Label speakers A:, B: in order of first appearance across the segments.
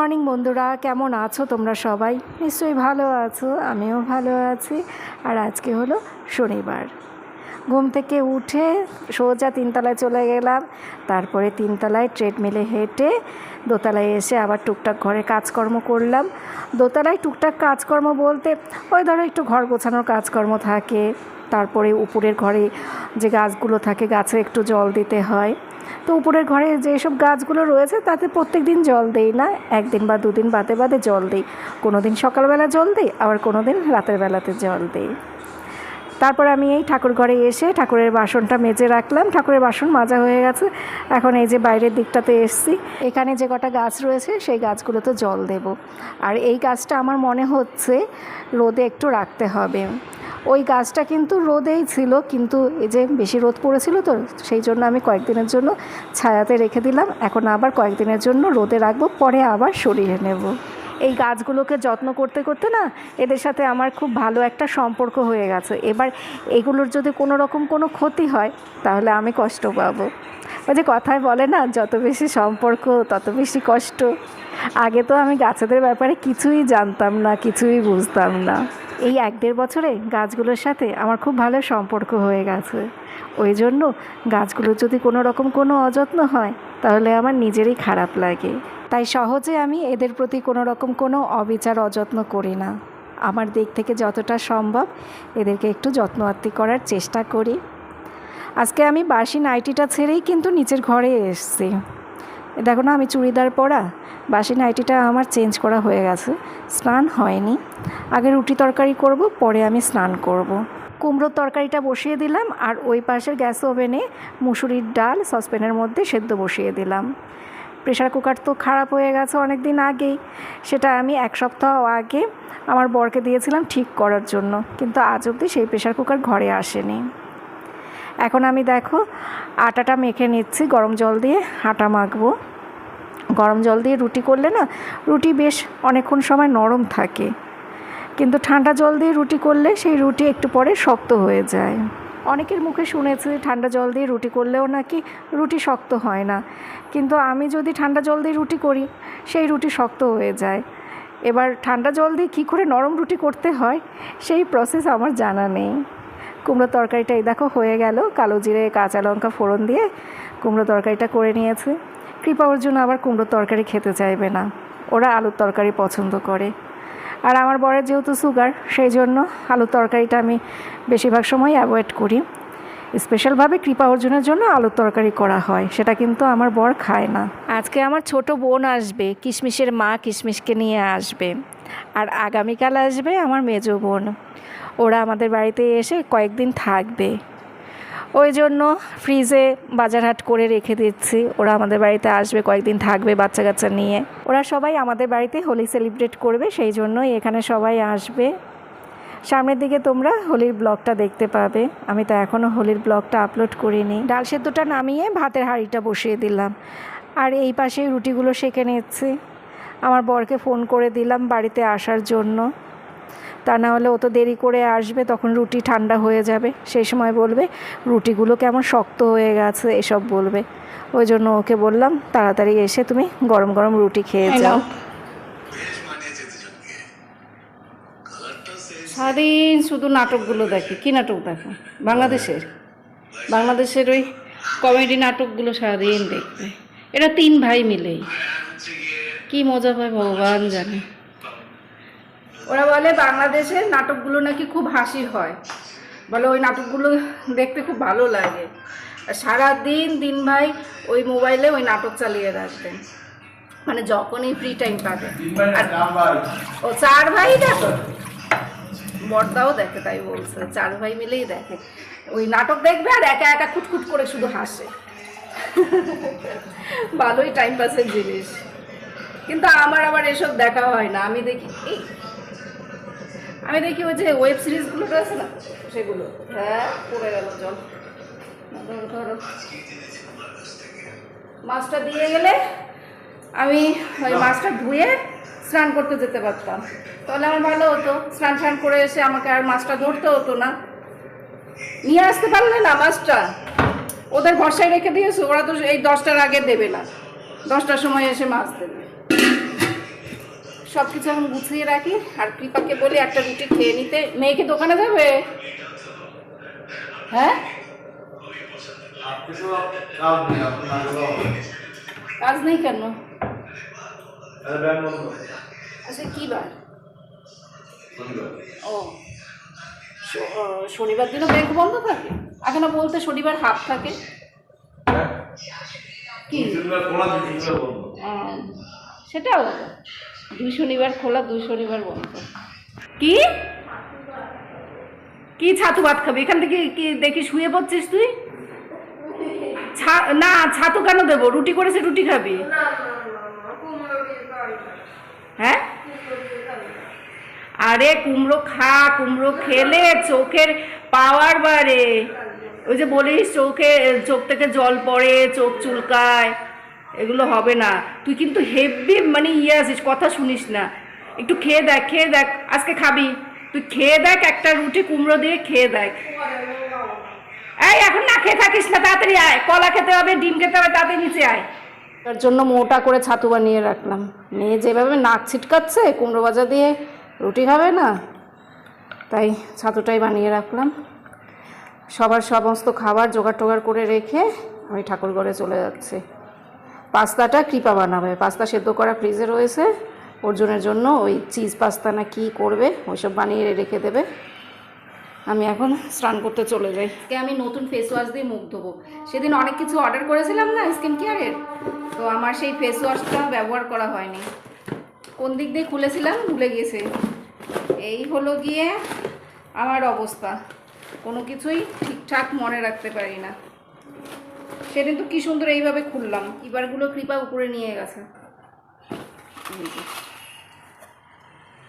A: Morning বন্ধুরা, কেমন আছো তোমরা সবাই? নিশ্চয়ই ভালো আছো, আমিও ভালো আছি। আর আজকে হলো শনিবার। ঘুম থেকে উঠে সোজা তিনতলায় চলে গেলাম। তারপরে তিনতলায় ট্রেডমিলে হেঁটে দোতলায় এসে আবার টুকটাক ঘরে কাজকর্ম করলাম। দোতলায় টুকটাক কাজকর্ম বলতে, ওই ধরো একটু ঘর গোছানোর কাজকর্ম থাকে। তারপরে উপরের ঘরে যে গাছগুলো থাকে, গাছে একটু জল দিতে হয়। তো উপরের ঘরে যেসব গাছগুলো রয়েছে, তাতে প্রত্যেক দিন জল দেই না। একদিন বা দুদিন বাদে বাদে জল দিই। কোনো দিন সকালবেলা জল দিই, আবার কোনো দিন রাতের বেলাতে জল দিই। তারপর আমি এই ঠাকুর ঘরে এসে ঠাকুরের বাসনটা মেজে রাখলাম। ঠাকুরের বাসন মাজা হয়ে গেছে। এখন এই যে বাইরের দিকটাতে এসছি। এখানে যে কটা গাছ রয়েছে, সেই গাছগুলোতে জল দেব। আর এই গাছটা আমার মনে হচ্ছে রোদে একটু রাখতে হবে। ওই গাছটা কিন্তু রোদেই ছিল, কিন্তু এই যে বেশি রোদ পড়েছিল তো, সেই জন্য আমি কয়েকদিনের জন্য ছায়াতে রেখে দিলাম। এখন আবার কয়েকদিনের জন্য রোদে রাখব, পরে আবার সরিয়ে নেব। এই গাছগুলোকে যত্ন করতে করতে না, এদের সাথে আমার খুব ভালো একটা সম্পর্ক হয়ে গেছে। এবার এগুলোর যদি কোনো রকম কোনো ক্ষতি হয়, তাহলে আমি কষ্ট পাবো। ওই যে কথায় বলে না, যত বেশি সম্পর্ক, তত বেশি কষ্ট। আগে তো আমি গাছেদের ব্যাপারে কিছুই জানতাম না, কিছুই বুঝতাম না। এই এক দেড় বছরে গাছগুলোর সাথে আমার খুব ভালো সম্পর্ক হয়ে গেছে। ওই জন্য গাছগুলোর যদি কোনো রকম কোনো অযত্ন হয়, তাহলে আমার নিজেরই খারাপ লাগে। তাই সহজে আমি এদের প্রতি কোনো রকম কোনো অবিচার, অযত্ন করি না। আমার দিক থেকে যতটা সম্ভব এদেরকে একটু যত্ন আত্তি করার চেষ্টা করি। আজকে আমি বাসি নাইটিটা ছেড়েই কিন্তু নিচের ঘরে এসছি। দেখো না, আমি চুড়িদার পরা বাসি নাইটিটা আমার চেঞ্জ করা হয়ে গেছে, স্নান হয়নি। আগে রুটি তরকারি করব, পরে আমি স্নান করব। কুমড়োর তরকারিটা বসিয়ে দিলাম, আর ওই পাশের গ্যাস ওভেনে মুসুরির ডাল সসপ্যানের মধ্যে সেদ্ধ বসিয়ে দিলাম। প্রেশার কুকার তো খারাপ হয়ে গেছে অনেক দিন আগেই, সেটা আমি এক সপ্তাহ আগে আমার বরকে দিয়েছিলাম ঠিক করার জন্য, কিন্তু আজ অবধি সেই প্রেশার কুকার ঘরে আসেনি। এখন আমি দেখো, আটাটা মেখে নিচ্ছি, গরম জল দিয়ে আটা মাখবো। গরম জল দিয়ে রুটি করলে না, রুটি বেশ অনেকক্ষণ সময় নরম থাকে। কিন্তু ঠান্ডা জল দিয়ে রুটি করলে সেই রুটি একটু পরে শক্ত হয়ে যায়। অনেকের মুখে শুনেছি ঠান্ডা জল দিয়ে রুটি করলেও নাকি রুটি শক্ত হয় না। কিন্তু আমি যদি ঠান্ডা জল দিয়ে রুটি করি, সেই রুটি শক্ত হয়ে যায়। এবার ঠান্ডা জল দিয়ে কী করে নরম রুটি করতে হয়, সেই প্রসেস আমার জানা নেই। কুমড়ো তরকারিটা এই দেখো হয়ে গেল, কালো জিরে, কাঁচা লঙ্কা ফোড়ন দিয়ে কুমড়ো তরকারিটা করে নিয়েছে। কৃপা ওর জন্য আবার কুমড়ো তরকারি খেতে চাইবে না। ওরা আলুর তরকারি পছন্দ করে। আর আমার বরের যেহেতু সুগার সেই জন্য আলুর তরকারিটা আমি বেশিরভাগ সময় অ্যাভয়েড করি। স্পেশালভাবে কৃপা অর্জুনের জন্য আলুর তরকারি করা হয়, সেটা কিন্তু আমার বর খায় না। আজকে আমার ছোট বোন আসবে, কিশমিশের মা কিশমিশকে নিয়ে আসবে। আর আগামীকাল আসবে আমার মেজো বোন। ওরা আমাদের বাড়িতে এসে কয়েকদিন থাকবে। ওই জন্য ফ্রিজে বাজারহাট করে রেখে দিচ্ছি। ওরা আমাদের বাড়িতে আসবে, কয়েকদিন থাকবে বাচ্চা কাচ্চা নিয়ে। ওরা সবাই আমাদের বাড়িতে হোলি সেলিব্রেট করবে, সেই জন্যই এখানে সবাই আসবে। সামনের দিকে তোমরা হোলির ব্লগটা দেখতে পাবে। আমি তো এখনও হোলির ব্লগটা আপলোড করিনি। ডাল সেদ্ধটা নামিয়ে ভাতের হাঁড়িটা বসিয়ে দিলাম। আর এই পাশে রুটিগুলো সেঁকে নিচ্ছি। আমার বরকে ফোন করে দিলাম বাড়িতে আসার জন্য। তা না হলে ও তো দেরি করে আসবে তখন রুটি ঠান্ডা হয়ে যাবে। সেই সময় বলবে রুটিগুলো কেমন শক্ত হয়ে গেছে এসব বলবে। ওই জন্য ওকে বললাম তাড়াতাড়ি এসে তুমি গরম গরম রুটি খেয়ে যাও।
B: সারাদিন শুধু নাটকগুলো দেখে। কি নাটক দেখে? বাংলাদেশের? বাংলাদেশের ওই কমেডি নাটকগুলো সারাদিন দেখবে। এরা তিন ভাই মিলেই। কি মজা পায় ভগবান জানে। ওরা বলে বাংলাদেশের নাটকগুলো নাকি খুব হাসি হয়। বলে ওই নাটকগুলো দেখতে খুব ভালো লাগে। আর সারাদিন দিন ভাই ওই মোবাইলে ওই নাটক চালিয়ে রাখবেন। মানে যখনই ফ্রি টাইম পাবে। ও চার ভাই দেখো। বর্দাও দেখে তাই বলছে। চার ভাই মিলেই দেখে। ওই নাটক দেখবে আর একা একা খুটখুট করে শুধু হাসে। ভালোই টাইম পাসের জিনিস। কিন্তু আমার আবার এসব দেখা হয় না। আমি দেখি এই আমি দেখি ওই যে ওয়েব সিরিজগুলো আছে না? সেগুলো। হ্যাঁ পড়ে গেল জল ধরো, ধরো। মাছটা দিয়ে গেলে আমি ওই মাছটা ধুয়ে স্নান করতে যেতে পারতাম। তাহলে আমার ভালো হতো। স্নান স্নান করে এসে আমাকে আর মাছটা ধরতে হতো না। নিয়ে আসতে পারলে না মাছটা ওদের ভরসায় রেখে দিয়েছ ওরা তো এই দশটার আগে দেবে না। দশটার সময় এসে মাছ দেবে। সব কিছু এখন গুছিয়ে রাখি। আর কৃপাকে বলি একটা রুটি খেয়ে নিতে। মেয়েকে দোকানে যাবে? হ্যাঁ? কাজ নেই কেন? আচ্ছা কী বার? ও শনিবার দিনও ব্যাংক বন্ধ থাকে? এখন বলতে শনিবার হাফ থাকে? কি? হ্যাঁ, সেটা আলাদা। দুই শনিবার খোলা দুই শনিবার বন্ধ। কি? কি ছাতু ভাত খাবি? এখান থেকে কি দেখি শুয়ে পড়ছিস তুই? না ছাতু কেন দেবো? রুটি করেছে রুটি খাবি? হ্যাঁ? আরে কুমড়ো খা কুমড়ো খেলে চোখের পাওয়ার বাড়ে। ওই যে বলিস চোখে চোখ থেকে জল পড়ে চোখ চুলকায়। এগুলো হবে না। তুই কিন্তু হেভি মানে ইয়ে আছিস, কথা শুনিস না। একটু খেয়ে দেখ খেয়ে দেখ, আজকে খাবি। তুই খেয়ে দেখ একটা রুটি কুমড়ো দিয়ে, খেয়ে দেখ। এই, এখন না খেয়ে থাকিস না, তাড়াতাড়ি আয়। কলা খেতে হবে, ডিম খেতে হবে, তাড়াতাড়ি নিচে আয়। তার জন্য মোটা করে ছাতু বানিয়ে রাখলাম। মেয়ে যেভাবে নাক ছিটকাচ্ছে, কুমড়ো ভাজা দিয়ে রুটি খাবে না, তাই ছাতুটাই বানিয়ে রাখলাম। সবার সমস্ত খাবার জোগাড় টোগাড় করে রেখে আমি ঠাকুর ঘরে চলে যাচ্ছি। পাস্তাটা কৃপা বানাবে। পাস্তা সেদ্ধ করা ফ্রিজে রয়েছে। অর্জুনের জন্য ওই চিজ পাস্তা না কী করবে, ওইসব বানিয়ে রেখে দেবে। আমি এখন স্নান করতে চলে যাই। আজকে আমি নতুন ফেস ওয়াশ দিয়ে মুখ ধোবো। সেদিন অনেক কিছু অর্ডার করেছিলাম না স্কিন কেয়ারের তো আমার সেই ফেস ওয়াশটা ব্যবহার করা হয়নি। কোন দিক দিয়ে খুলেছিলাম ভুলে গেছে এই হলো গিয়ে আমার অবস্থা। কোনো কিছুই ঠিকঠাক মনে রাখতে পারি না। সেদিন তো কি সুন্দর এইভাবে খুললাম। এবারগুলো কৃপা উপরে নিয়ে গেছে।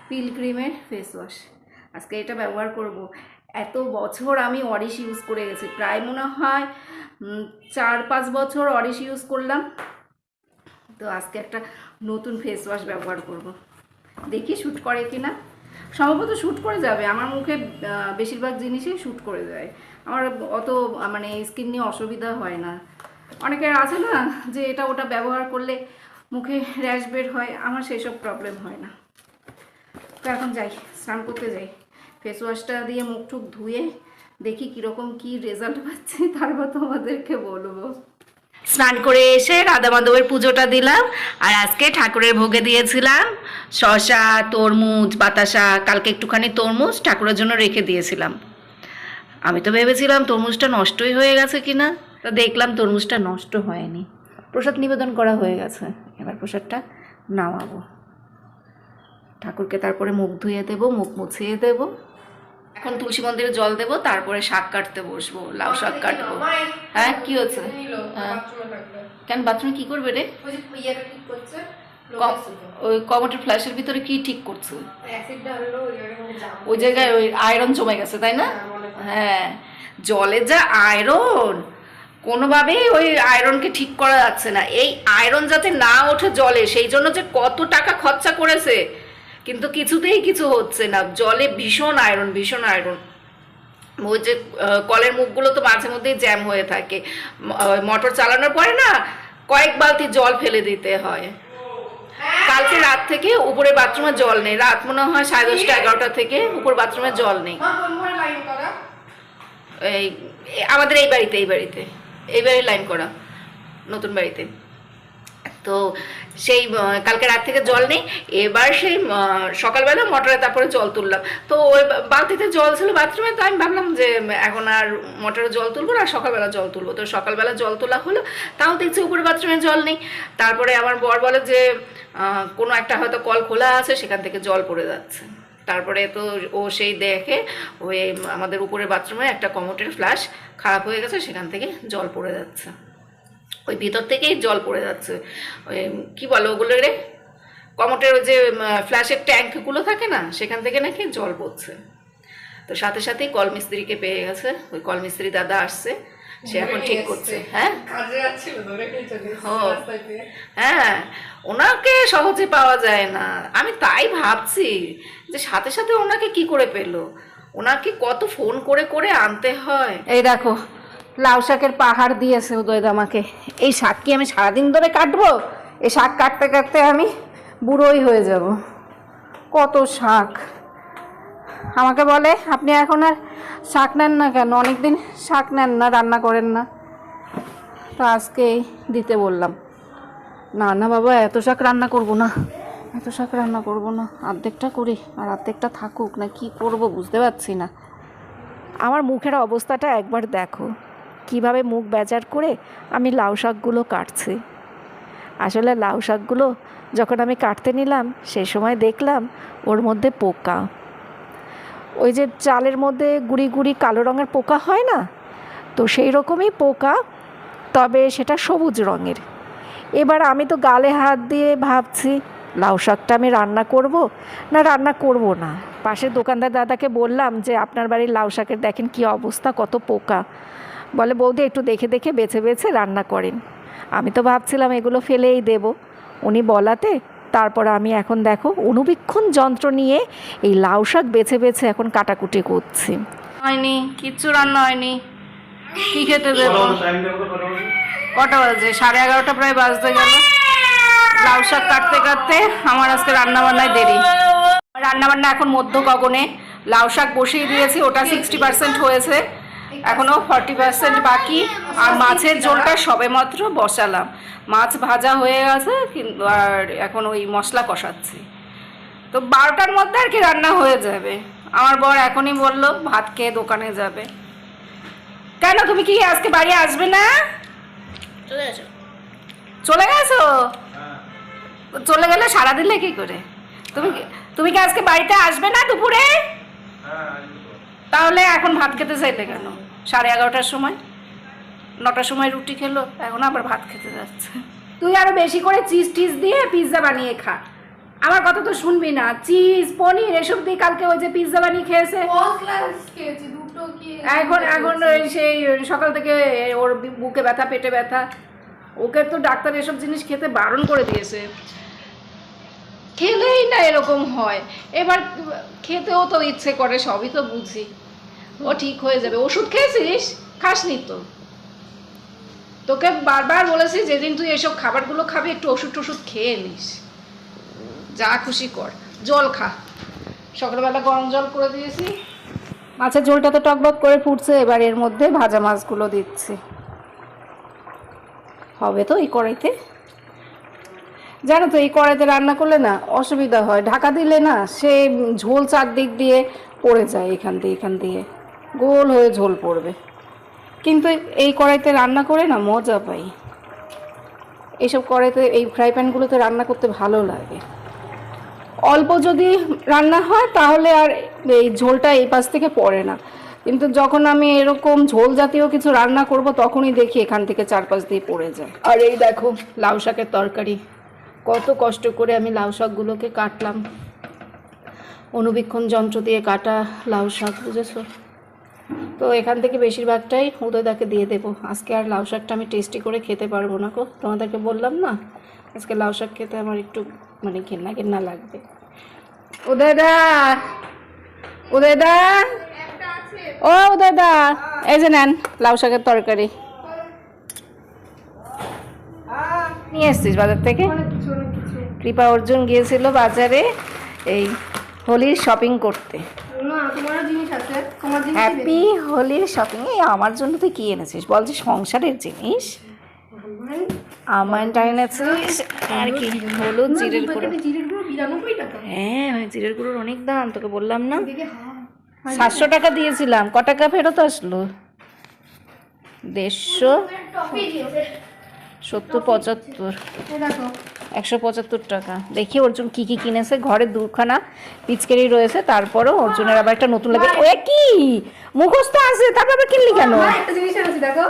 B: পিল ক্রিমের ফেস ওয়াশ আজকে এটা ব্যবহার করব। এত বছর আমি অরিশ ইউজ করে গেছি। প্রায় মনে হয় চার পাঁচ বছর অরিশ ইউজ করলাম। তো আজকে একটা নতুন ফেস ওয়াশ ব্যবহার করব। দেখি শ্যুট করে কি না সম্ভবত শ্যুট করে যাবে। আমার মুখে বেশিরভাগ জিনিসই শ্যুট করে যায়। আমার অত মানে স্কিন নিয়ে অসুবিধা হয় না। অনেকের আছে না, যে এটা ওটা ব্যবহার করলে মুখে র্যাশ বের হয়, আমার সেসব প্রবলেম হয় না। তো এখন যাই, স্নান করতে যাই। ফেস ওয়াশটা দিয়ে মুখ টুক ধুয়ে দেখি কীরকম কী রেজাল্ট পাচ্ছি, তারপর তোমাদেরকে বলব।
C: স্নান করে এসে রাধা মাধবের পুজোটা দিলাম, আর আজকে ঠাকুরের ভোগে দিয়েছিলাম শশা তরমুজ, বাতাসা, কালকে একটুখানি তরমুজ ঠাকুরের জন্য রেখে দিয়েছিলাম। আমি তো ভেবেছিলাম তরমুজটা নষ্টই হয়ে গেছে কিনা। তা দেখলাম তরমুজটা নষ্ট হয়নি। প্রসাদ নিবেদন করা হয়ে গেছে। এবার প্রসাদটা নামাবো। ঠাকুরকে তারপরে মুখ ধুয়ে দেবো মুখ মুছিয়ে দেবো। এখন তুলসী মন্দিরে জল দেবো তারপরে শাক কাটতে বসবো লাউ শাক কাটবো। হ্যাঁ কি হচ্ছে? হ্যাঁ। কেন বাথরুমে কি করবে রে? ক- ওই কমোটের ফ্ল্যাশের ভিতরে কি ঠিক করছে? ওই জায়গায় ওই আয়রন জমে গেছে তাই না? হ্যাঁ জলে যা আয়রন কোনোভাবেই ওই আয়রনকে ঠিক করা যাচ্ছে না। এই আয়রন যাতে না ওঠে জলে, সেই জন্য যে কত টাকা খরচা করেছে, কিন্তু কিছুতেই কিছু হচ্ছে না। জলে ভীষণ আয়রন ভীষণ আয়রন ওই যে কলের মুখগুলো তো মাঝে মধ্যেই জ্যাম হয়ে থাকে। মোটর চালানোর পরে না, কয়েক বালতি জল ফেলে দিতে হয়। কালকে রাত থেকে উপরে বাথরুমে জল নেই। রাত মনে হয় সাড়ে দশটা, এগারোটা থেকে উপর বাথরুমে জল নেই। এই আমাদের এই বাড়িতে এই বাড়িতে, এই বাড়ি লাইন করা, নতুন বাড়িতে। তো সেই কালকে রাত থেকে জল নেই, এবার সেই সকালবেলা মোটরে তারপরে জল তুললাম। তো ওই বালতিতে জল ছিল বাথরুমে তো আমি ভাবলাম যে এখন আর মোটরে জল তুলবো না, সকালবেলা জল তুলবো। তো সকালবেলা জল তোলা হলো, তাও দেখছি উপরে বাথরুমে জল নেই। তারপরে আমার বর বলে যে কোনো একটা হয়তো কল খোলা আছে, সেখান থেকে জল পড়ে যাচ্ছে। তারপরে তো ও সেই দেখে ওই আমাদের উপরে বাথরুমে একটা কমোটের ফ্ল্যাশ খারাপ হয়ে গেছে, সেখান থেকে জল পড়ে যাচ্ছে। ওই ভিতর থেকেই জল পড়ে যাচ্ছে। ওই কী বলো ওগুলো রে? কমোটের ওই যে ফ্ল্যাশের ট্যাঙ্কগুলো থাকে না, সেখান থেকে নাকি জল পড়ছে। তো সাথে সাথেই কলমিস্ত্রিকে পেয়ে গেছে। ওই কল মিস্ত্রি দাদা আসছে। সে এখন ঠিক করছে হ্যাঁ? হ্যাঁ ওনাকে সহজে পাওয়া যায় না। আমি তাই ভাবছি যে সাথে সাথে ওনাকে কি করে পেল? ওনাকে কত ফোন করে করে আনতে হয়।
B: এই দেখো লাউ শাকের পাহাড় দিয়েছে উদয় আমাকে। এই শাক কি আমি সারাদিন ধরে কাটবো? এই শাক কাটতে কাটতে আমি বুড়োই হয়ে যাব। কত শাক। আমাকে বলে, আপনি এখন আর শাক নেন না কেন? অনেক দিন শাক নেন না, রান্না করেন না। তো আজকেই দিতে বললাম, না না বাবা, এত শাক রান্না করব না, এত শাক রান্না করব না। অর্ধেকটা করি আর অর্ধেকটা থাকুক, না কি করব বুঝতে পারছি না।
A: আমার মুখের অবস্থাটা একবার দেখো। কীভাবে মুখ বেজার করে আমি লাউ শাকগুলো কাটছি। আসলে লাউ শাকগুলো যখন আমি কাটতে নিলাম সেই সময় দেখলাম ওর মধ্যে পোকা। ওই যে চালের মধ্যে গুড়ি গুড়ি কালো রঙের পোকা হয় না? তো সেই রকমই পোকা, তবে সেটা সবুজ রঙের। এবার আমি তো গালে হাত দিয়ে ভাবছি, লাউ শাকটা আমি রান্না করব না রান্না করব না? পাশের দোকানদার দাদাকে বললাম যে, আপনার বাড়ির লাউ শাকের দেখেন কি অবস্থা, কত পোকা। বলে, বৌদি একটু দেখে দেখে বেছে বেছে রান্না করেন। আমি তো ভাবছিলাম এগুলো ফেলেই দেব। উনি বলাতে তারপর আমি এখন দেখো অনুবীক্ষণ যন্ত্র নিয়ে এই লাউ শাক বেছে বেছে এখন কাটাকুটি করছি।
B: হয়নি কিচ্ছু রান্না হয়নি। কি খেতে দেবো?
D: কটা
B: কটা বাজে? সাড়ে এগারোটা প্রায় বাজতে গেল। লাউ শাক কাটতে কাটতে আমার আজকে রান্না বান্নায় দেরি। রান্না বান্না এখন মধ্য গগনে লাউ শাক বসিয়ে দিয়েছি ওটা সিক্সটি পার্সেন্ট হয়েছে। এখনও ফর্টি পার্সেন্ট বাকি আর মাছের ঝোলটা সবেমাত্র বসালাম। মাছ ভাজা হয়ে গেছে কিন্তু আর এখন ওই মশলা কষাচ্ছি। তো বারোটার মধ্যে আর কি রান্না হয়ে যাবে। আমার বর এখনই বলল ভাত খেয়ে দোকানে যাবে। কেন তুমি কি আজকে বাড়ি আসবে না?
C: চলে আসো
B: চলে গেছো? চলে গেলে সারা দিলে কি করে? তুমি তুমি কি আজকে বাড়িতে আসবে না দুপুরে?
D: হ্যাঁ
B: তাহলে এখন ভাত খেতে চাইতে কেন? সাড়ে এগারোটার সময়? নটার সময় রুটি খেলো, এখন আবার ভাত খেতে যাচ্ছে। তুই আরও বেশি করে চিজ টিজ দিয়ে পিৎজা বানিয়ে খা। আমার কথা তো শুনবি না। চিজ, পনির, এসব দিয়ে কালকে ওই যে পিৎজা বানিয়ে খেয়েছে। এখন এখন সেই সকাল থেকে ওর বুকে ব্যথা, পেটে ব্যথা। ওকে তো ডাক্তার এসব জিনিস খেতে বারণ করে দিয়েছে। খেলেই না এরকম হয়। এবার খেতেও তো ইচ্ছে করে, সবই তো বুঝি। ও ঠিক হয়ে যাবে। ওষুধ খেয়েছিস খাসনি তো। তোকে বারবার বলেছি, যেদিন তুই এসব খাবারগুলো খাবি, একটু ওষুধ টষুধ খেয়ে নিস। যা খুশি কর। জল খা। সকালবেলা গরম জল করে দিয়েছি। মাছের ঝোলটা তো টকবক করে ফুটছে, এবার এর মধ্যে ভাজা মাছগুলো দিচ্ছি। হবে তো এই কড়াইতে? জানো তো, এই কড়াইতে রান্না করলে না অসুবিধা হয়। ঢাকা দিলে না সে ঝোল চারদিক দিয়ে পড়ে যায় এখান দিয়ে এখান দিয়ে। গোল হয়ে ঝোল পড়বে। কিন্তু এই কড়াইতে রান্না করে না মজা পাই। এইসব কড়াইতে, এই ফ্রাই প্যানগুলোতে রান্না করতে ভালো লাগে। অল্প যদি রান্না হয় তাহলে আর এই ঝোলটা এই পাশ থেকে পড়ে না। কিন্তু যখন আমি এরকম ঝোল জাতীয় কিছু রান্না করব তখনই দেখি এখান থেকে চারপাশ দিয়ে পড়ে যায়। আর এই দেখো, লাউ শাকের তরকারি। কত কষ্ট করে আমি লাউ শাকগুলোকে কাটলাম। অনুবীক্ষণ যন্ত্র দিয়ে কাটা লাউ শাক বুঝেছ? তো এখান থেকে বেশিরভাগটাই উদয়দাকে দিয়ে দেবো। আজকে আর লাউ শাকটা আমি টেস্টি করে খেতে পারব না গো। তোমাদেরকে বললাম না আজকে লাউ শাক খেতে আমার একটু মানে ঘেন্না ঘেন্না লাগবে। উদয়দা উদয়দা ও উদয়দা এই যে নেন লাউ শাকের তরকারি। নিয়ে এসছিস বাজার থেকে? কৃপা অর্জুন গিয়েছিল বাজারে এই হোলির শপিং করতে। হ্যাপি হোলির শপিং এই আমার জন্য তুই কি এনেছিস? বল যে সংসারের জিনিস। আমার এনেছিস? আর কি হলুদ। জিরের গুঁড়ো। হ্যাঁ জিরের গুঁড়োর অনেক দাম তোকে বললাম না? সাতশো টাকা দিয়েছিলাম। ক টাকা ফেরত আসলো? দেড়শো। সত্তর পঁচাত্তর। একশো পঁচাত্তর টাকা। দেখি অর্জুন কি কি কিনেছে। ঘরে দুখানা পিচকারি রয়েছে তারপরও অর্জুনের আবার একটা নতুন লাগে। ওয়ে কি? মুখস্থ আছে তারপর আবার কিনলি কেন?
E: দেখো।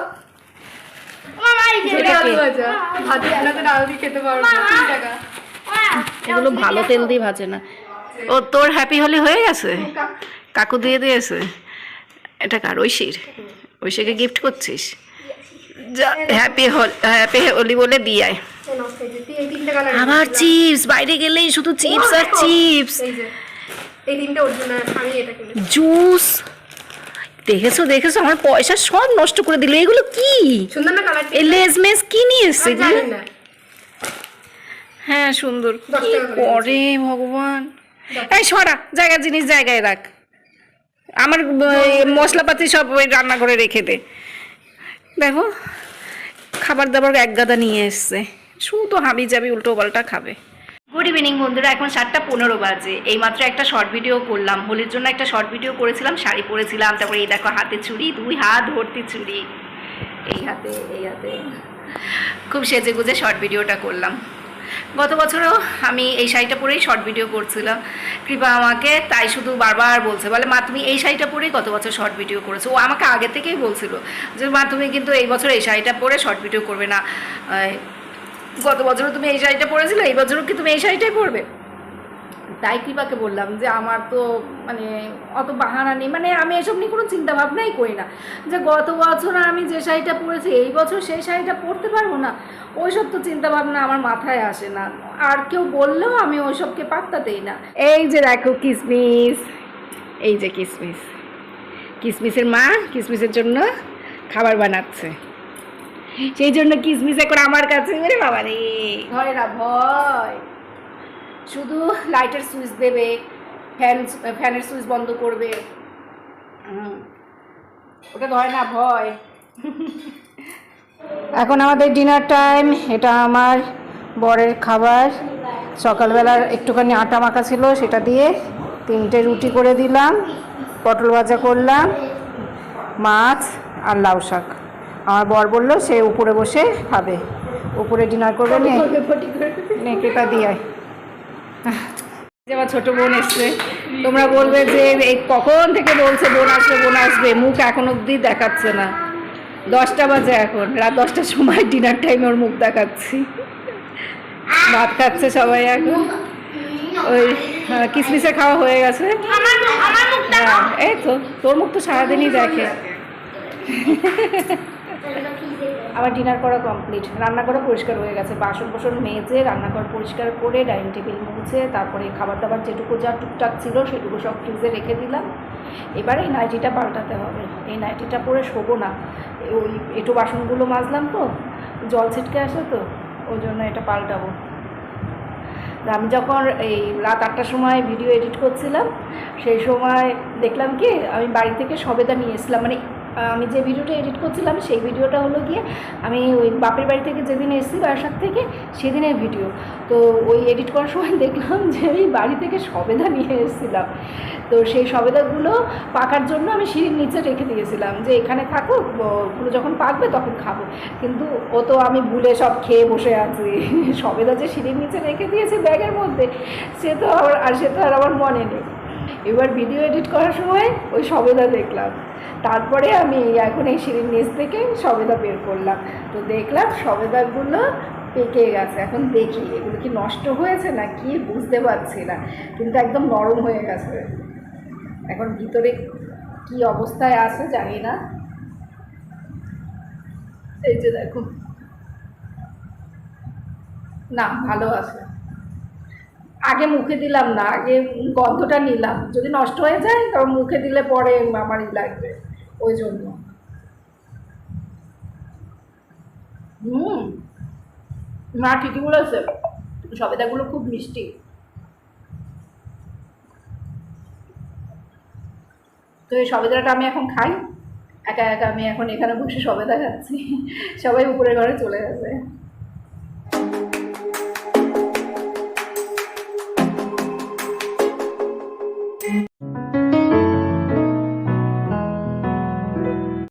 B: এগুলো ভালো তেল দিয়ে ভাজে না। ও তোর হ্যাপি হোলি হয়ে গেছে? কাকু। দিয়ে দিয়েছে? এটা কার? ঐশীর? ঐশীকে গিফট করছিস? হ্যাপি হ্যাপি হোলি বলে দিয়ে আয় আবার চিপস বাইরে গেলেই শুধু চিপস আর চিপস। জুস। দেখেছ দেখেছ আমার পয়সা সব নষ্ট করে দিল। এগুলো কি?
E: সুন্দর না কালার
B: এই লেজমেস কি নিয়ে এসছে হ্যাঁ সুন্দর। কি
E: করে
B: করে ভগবান? এই সরা জায়গা জিনিস জায়গায় রাখ। আমার মশলাপাতি সব ওই রান্নাঘরে রেখে দে। দেখো খাবার দাবার এক গাদা নিয়ে এসছে। শুধু হাবি যাবি উল্টো পাল্টা খাবে।
C: গুড ইভিনিং বন্ধুরা, এখন সাতটা পনেরো বাজে। এইমাত্র একটা শর্ট ভিডিও করলাম। হোলির জন্য একটা শর্ট ভিডিও করেছিলাম, শাড়ি পরেছিলাম, তারপরে এই দেখো হাতে চুড়ি, দুই হাত ভর্তি চুড়ি। এই হাতে এই হাতে। খুব সেজে গুজে শর্ট ভিডিওটা করলাম। গত বছরও আমি এই শাড়িটা পরেই শর্ট ভিডিও করছিলাম। কৃপা আমাকে, তাই শুধু বারবার বলছে, বলে, মা, তুমি এই শাড়িটা পরেই গত বছর শর্ট ভিডিও করেছ। ও আমাকে আগে থেকেই বলছিল যে, মা, তুমি কিন্তু এই বছর এই শাড়িটা পরে শর্ট ভিডিও করবে না। গত বছরও তুমি এই শাড়িটা পরেছিলে, এই বছরও কি তুমি এই শাড়িটাই পরবে? তাই কৃপাকে বললাম যে আমার তো মানে অত বাহানা নেই। মানে আমি এসব নিয়ে কোনো চিন্তা ভাবনাই করি না। যে গত বছর আমি যে শাড়িটা পরেছি, এই বছর সেই শাড়িটা পরতে পারব না? ওইসব তো চিন্তা ভাবনা আমার মাথায় আসে না। আর কেউ বললেও আমি ওইসবকে পাত্তা দেই না।
B: এই যে দেখো কিসমিস, এই যে কিসমিস। কিসমিসের মা কিসমিসের জন্য খাবার বানাচ্ছে। সেই জন্য কিসমিস এখন আমার কাছে। বাবা রে
C: ভয় না, ভয়। শুধু লাইটের সুইচ দেবে ফ্যান ফ্যানের সুইচ বন্ধ করবে। ওটা ভয় না ভয়।
A: এখন আমাদের ডিনার টাইম এটা আমার বরের খাবার। সকালবেলার একটুখানি আটা মাখা ছিল সেটা দিয়ে তিনটে রুটি করে দিলাম পটল ভাজা করলাম মাছ আর লাউ শাক। আমার বর বলল সে উপরে বসে খাবে। উপরে ডিনার করবে নে নে কেটা দিয়ে।
B: যে আমার ছোট বোন এসছে। তোমরা বলবে যে এই কখন থেকে বলছে বোন আসবে বোন আসবে। মুখ এখন অবধি দেখাচ্ছে না। দশটা বাজে এখন। রাত দশটার সময় ডিনার টাইমে ওর মুখ দেখাচ্ছি। ভাত খাচ্ছে সবাই এখন। ওই আহ, কিসমিসে খাওয়া হয়ে গেছে। হ্যাঁ এই তো তোর মুখ তো সারাদিনই দেখে। আমার ডিনার করা কমপ্লিট রান্নাঘরও পরিষ্কার হয়ে গেছে। বাসন কোসন মেজে রান্নাঘর পরিষ্কার করে ডাইনিং টেবিল মুছে, তারপরে খাবার দাবার যেটুকু যা টুকটাক ছিল সেটুকু সব ফ্রিজে রেখে দিলাম। এবার এই নাইটিটা পাল্টাতে হবে। এই নাইটিটা পরে শোবো না। ওই একটু বাসনগুলো মাজলাম তো, জল ছিটকে আসে তো, ওই জন্য এটা পাল্টাবো। আমি যখন এই রাত আটটার সময় ভিডিও এডিট করছিলাম, সেই সময় দেখলাম কি, আমি বাড়ি থেকে সবেদা নিয়ে এসেছিলাম। মানে আমি যে ভিডিওটা এডিট করছিলাম, সেই ভিডিওটা হলো গিয়ে আমি ওই বাপের বাড়ি থেকে যেদিন এসেছি বাসার থেকে সেদিনের ভিডিও। তো ওই এডিট করার সময় দেখলাম যে আমি বাড়ি থেকে সবেদা নিয়ে এসেছিলাম। তো সেই সবেদাগুলো পাকার জন্য আমি সিঁড়ির নিচে রেখে দিয়েছিলাম যে এখানে থাকুক ওগুলো যখন পাকবে তখন খাব। কিন্তু ও তো আমি ভুলে সব খেয়ে বসে আছি। সবেদা যে সিঁড়ির নিচে রেখে দিয়েছে ব্যাগের মধ্যে, সে তো আর সে তো আর আমার মনে নেই। এবার ভিডিও এডিট করার সময় ওই সবেদা দেখলাম। তারপরে আমি এখন এই সিঁড়ির নিচ থেকে সবেদা বের করলাম। তো দেখলাম সবেদাগুলো পেকে গেছে। এখন দেখি, এগুলো কি নষ্ট হয়েছে না কি বুঝতে পারছি না। কিন্তু একদম নরম হয়ে গেছে। এখন ভিতরে কি অবস্থায় আছে জানি না। এই যে দেখো। না, ভালো আছে। আগে মুখে দিলাম না, আগে গন্ধটা নিলাম। যদি নষ্ট হয়ে যায় তখন মুখে দিলে পরে আমারই লাগবে, ওই জন্য। হুম। মা ঠিকই বলেছে, সবেদাগুলো খুব মিষ্টি। তো এই সবেদাটা আমি এখন খাই। একা একা আমি এখন এখানে বসে সবেদা খাচ্ছি। সবাই উপরের ঘরে চলে গেছে।